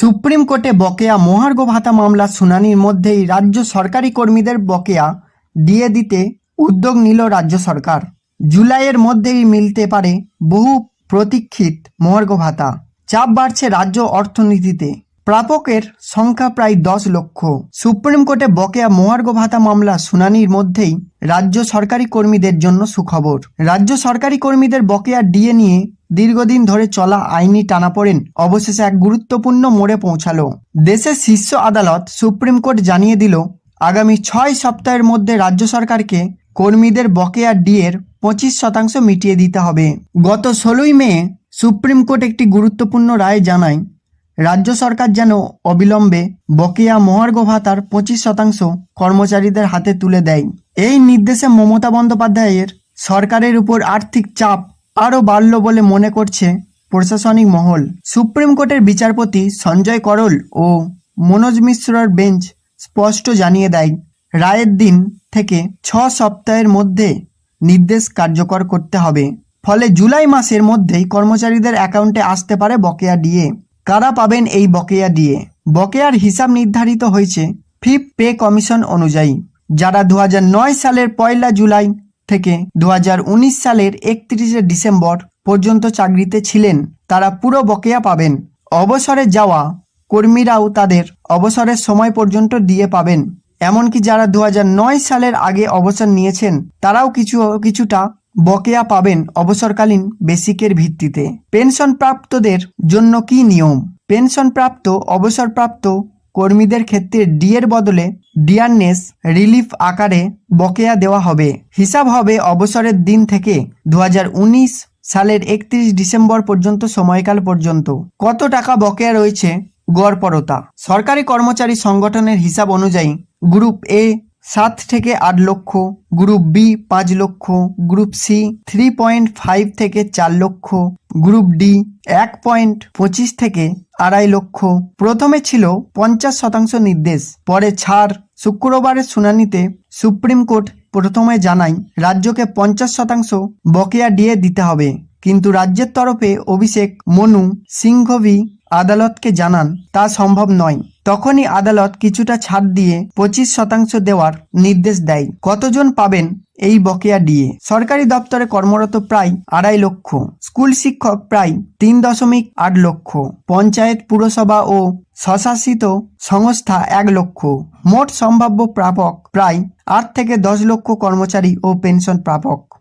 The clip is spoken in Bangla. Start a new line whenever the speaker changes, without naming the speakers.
সুপ্রিম কোর্টে বকেয়া মহার্ঘ ভাতা মামলা শুনানির মধ্যেই রাজ্য সরকারি কর্মীদের বকেয়া দিয়ে দিতে উদ্যোগ নিল রাজ্য সরকার। জুলাইয়ের মধ্যেই মিলতে পারে বহু প্রতীক্ষিত মহার্ঘ ভাতা। চাপ বাড়ছে রাজ্য অর্থনীতিতে। প্রাপকের সংখ্যা প্রায় দশ লক্ষ। সুপ্রিম কোর্টে বকেয়া মহার্ঘ ভাতা মামলা শুনানির মধ্যেই রাজ্য সরকারি কর্মীদের জন্য সুখবর। রাজ্য সরকারি কর্মীদের বকেয়া ডিএ নিয়ে দীর্ঘদিন ধরে চলা আইনি টানাপোড়েন, অবশেষে এক গুরুত্বপূর্ণ মোড়ে পৌঁছালো। দেশের শীর্ষ আদালত সুপ্রিম কোর্ট জানিয়ে দিল, আগামী ছয় সপ্তাহের মধ্যে রাজ্য সরকারকে কর্মীদের বকেয়া ডিএর পঁচিশ শতাংশ মিটিয়ে দিতে হবে। গত ষোলোই মে, সুপ্রিম কোর্ট একটি গুরুত্বপূর্ণ রায় জানায়, রাজ্য সরকার যেন অবিলম্বে বকেয়া মহার্ঘ ভাতার পঁচিশ শতাংশ কর্মচারীদের হাতে তুলে দেয়। এই নির্দেশে মমতা বন্দ্যোপাধ্যায়ের সরকারের উপর আর্থিক চাপ আরও বাড়ল বলে মনে করছে প্রশাসনিক মহল। সুপ্রিম কোর্টের বিচারপতি সঞ্জয় করল ও মনোজ মিশ্রর বেঞ্চ স্পষ্ট জানিয়ে দেয়, রায়ের দিন থেকে ছ সপ্তাহের মধ্যে নির্দেশ কার্যকর করতে হবে। ফলে জুলাই মাসের মধ্যেই কর্মচারীদের অ্যাকাউন্টে আসতে পারে বকেয়া ডিএ। কারা পাবেন এই বকেয়া ডিএ? বকেয়ার হিসাব নির্ধারিত হয়েছে ফিফ পে কমিশন অনুযায়ী, যারা দু হাজার নয় সালের পয়লা জুলাই থেকে দু সালের একত্রিশে ডিসেম্বর পর্যন্ত চাকরিতে ছিলেন। তারা পুরো বকেয়া পাবেন। অবসরে যাওয়া কর্মীরাও তাদের অবসরের সময় পর্যন্ত দিয়ে পাবেন। এমনকি যারা দু হাজার নয় সালের আগে অবসর নিয়েছেন, তারাও কিছু, কিছুটা বকেয়া পাবেন অবসরকালীন বেসিকের ভিত্তিতে। পেনশন প্রাপ্তদের জন্য কি নিয়ম? পেনশন প্রাপ্ত অবসরপ্রাপ্ত কর্মীদের ক্ষেত্রে ডিয়ের বদলে ডিয়ারনেস রিলিফ আকারে বকেয়া দেওয়া হবে। হিসাব হবে অবসরের দিন থেকে দু হাজার উনিশ সালের একত্রিশ ডিসেম্বর পর্যন্ত সময়কাল পর্যন্ত। কত টাকা বকেয়া রয়েছে? গড়পরতা। সরকারি কর্মচারী সংগঠনের হিসাব অনুযায়ী গ্রুপ এ সাত থেকে আট লক্ষ, গ্রুপ বি পাঁচ লক্ষ, group C three point five থেকে চার লক্ষ, গ্রুপ ডি এক পয়েন্ট পঁচিশ থেকে আড়াই লক্ষ। প্রথমে ছিল পঞ্চাশ শতাংশ নির্দেশ, পরে ছাড়। শুক্রবারের শুনানিতে সুপ্রিম কোর্ট প্রথমে জানায়, রাজ্যকে পঞ্চাশ শতাংশ বকেয়া দিয়ে দিতে হবে। কিন্তু রাজ্যের তরফে অভিষেক, মনু সিংঘভি আদালতকে জানান, তা সম্ভব নয়। তখনই আদালত কিছুটা ছাড় দিয়ে পঁচিশ শতাংশ দেওয়ার নির্দেশ দেয়। কতজন পাবেন এই বকেয়া ডিএ সরকারি দপ্তরে কর্মরত প্রায় আড়াই লক্ষ, স্কুল শিক্ষক প্রায় তিন দশমিক আট লক্ষ, পঞ্চায়েত পুরসভা ও স্বশাসিত সংস্থা এক লক্ষ, মোট সম্ভাব্য প্রাপক প্রায় আট থেকে দশ লক্ষ কর্মচারী ও পেনশন প্রাপক।